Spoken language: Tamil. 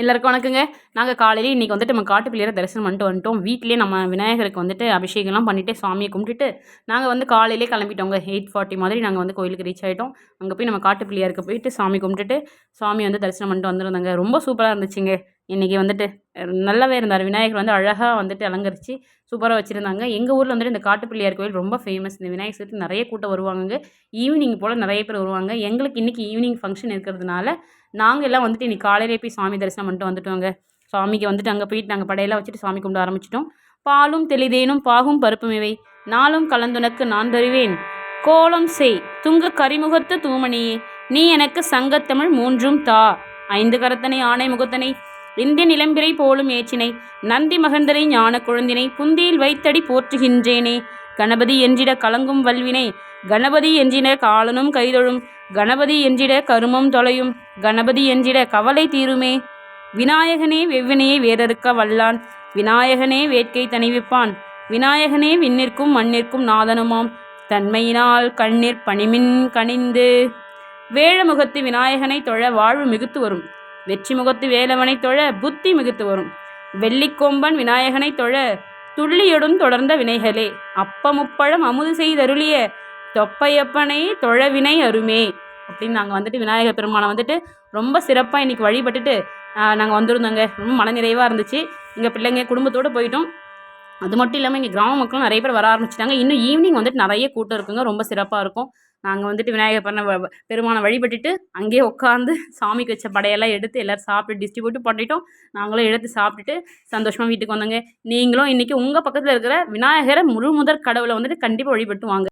எல்லாருக்கும் வணக்கங்க. நாங்கள் காலையிலே இன்றைக்கி வந்துட்டு நம்ம காட்டு பிள்ளையரை தரிசனம் பண்ணிட்டு வந்துட்டோம். வீட்டிலே நம்ம விநாயகருக்கு வந்துட்டு அபிஷேகம்லாம் பண்ணிவிட்டு சாமியை கும்பிட்டுட்டு நாங்கள் வந்து காலையிலே கிளம்பிட்டோங்க. எயிட் ஃபார்ட்டி மாதிரி நாங்கள் வந்து கோயிலுக்கு ரீச் ஆகிட்டோம் அங்கே போய் நம்ம காட்டு பிள்ளையாருக்கு போயிட்டு சாமி கும்பிட்டுட்டு சாமி வந்து தரிசனம் பண்ணிட்டு வந்துருந்தாங்க. ரொம்ப சூப்பராக இருந்துச்சுங்க. இன்றைக்கி வந்துட்டு நல்லாவே இருந்தார். விநாயகர் வந்து அழகாக வந்துட்டு அலங்கரித்து சூப்பராக வச்சுருந்தாங்க. எங்கள் ஊரில் வந்துட்டு இந்த காட்டுப்பிள்ளையார் கோயில் ரொம்ப ஃபேமஸ் இந்த விநாயகர் சதுர்த்தி நிறைய கூட்டம் வருவாங்க ஈவினிங் போல் நிறைய பேர் வருவாங்க. எங்களுக்கு இன்றைக்கி ஈவினிங் ஃபங்க்ஷன் இருக்கிறதுனால நாங்கள் எல்லாம் வந்துட்டு இன்றைக்கி காலையிலே போய் சாமி தரிசனம் பண்ணிட்டு வந்துட்டோங்க. சாமிக்கு வந்துட்டு அங்கே போயிட்டு நாங்கள் படையெல்லாம் வச்சுட்டு சாமி கும்பிட ஆரம்பிச்சிட்டோம். பாலும் தெளிதேனும் பாகும் பருப்பும் இவை. நாளும் கலந்துனக்கு நான் தருவேன். கோலம் செய். துங்க கரிமுகத்து தூமணியே. நீ எனக்கு சங்கத்தமிழ் மூன்றும் தா. ஐந்து கரத்தனை ஆணை முகத்தனை இந்திய நிலம்பிரை போலும் ஏச்சினை நந்தி மகந்தரை ஞான குழந்தினை புந்தியில் வைத்தடி போற்றுகின்றேனே. கணபதி என்றிட கலங்கும் வல்வினை கணபதி என்றிட காலனும் கைதொழும் கணபதி என்றிட கருமம் தொலையும் கணபதி என்றிட கவலை தீருமே. விநாயகனே வெவ்வினையை வேறறுக்க வல்லான் விநாயகனே வேட்கை தணிவிப்பான் விநாயகனே விண்ணிற்கும் மண்ணிற்கும் நாதனுமாம் தன்மையினால் கண்ணீர் பணிமின் கனிந்து. வேழமுகத்து விநாயகனை தொழ வாழ்வு மிகுத்து வரும். வெற்றி முகத்து வேலவனை தொழ புத்தி மிகுத்து வரும். வெள்ளிக்கொம்பன் விநாயகனை தொழ துள்ளியொடும் தொடர்ந்த வினைகளே. அப்பமுப்பழம் அமுது செய்தருளிய தொப்பையப்பனை தொழவினை அருமே. அப்படின்னு நாங்கள் வந்துட்டு விநாயகர் பெருமானை வந்துட்டு ரொம்ப சிறப்பாக இன்றைக்கி வழிபட்டுட்டு நாங்கள் வந்திருந்தோங்க. ரொம்ப மனநிறைவாக இருந்துச்சு. எங்கள் பிள்ளைங்க குடும்பத்தோடு போயிட்டோம். அது மட்டும் இல்லாமல் இங்கே கிராம மக்களும் நிறைய பேர் வர ஆரம்பிச்சிட்டாங்க. இன்னும் ஈவினிங் வந்துட்டு நிறைய கூட்டம் இருக்குங்க. ரொம்ப சிறப்பாக இருக்கும். நாங்கள் வந்துட்டு விநாயகர் பண்ண பெருமானை வழிபட்டுட்டு அங்கேயே உட்காந்து சாமிக்கு வச்ச படையெல்லாம் எடுத்து எல்லோரும் சாப்பிட்டு டிஸ்ட்ரிபியூட்டும் பண்ணிட்டோம். நாங்களும் எடுத்து சாப்பிட்டுட்டு சந்தோஷமாக வீட்டுக்கு வந்தோங்க. நீங்களும் இன்றைக்கி உங்கள் பக்கத்தில் இருக்கிற விநாயகரை முழு முதற் கடவுளை வந்துட்டு கண்டிப்பாக வழிபட்டு வாங்க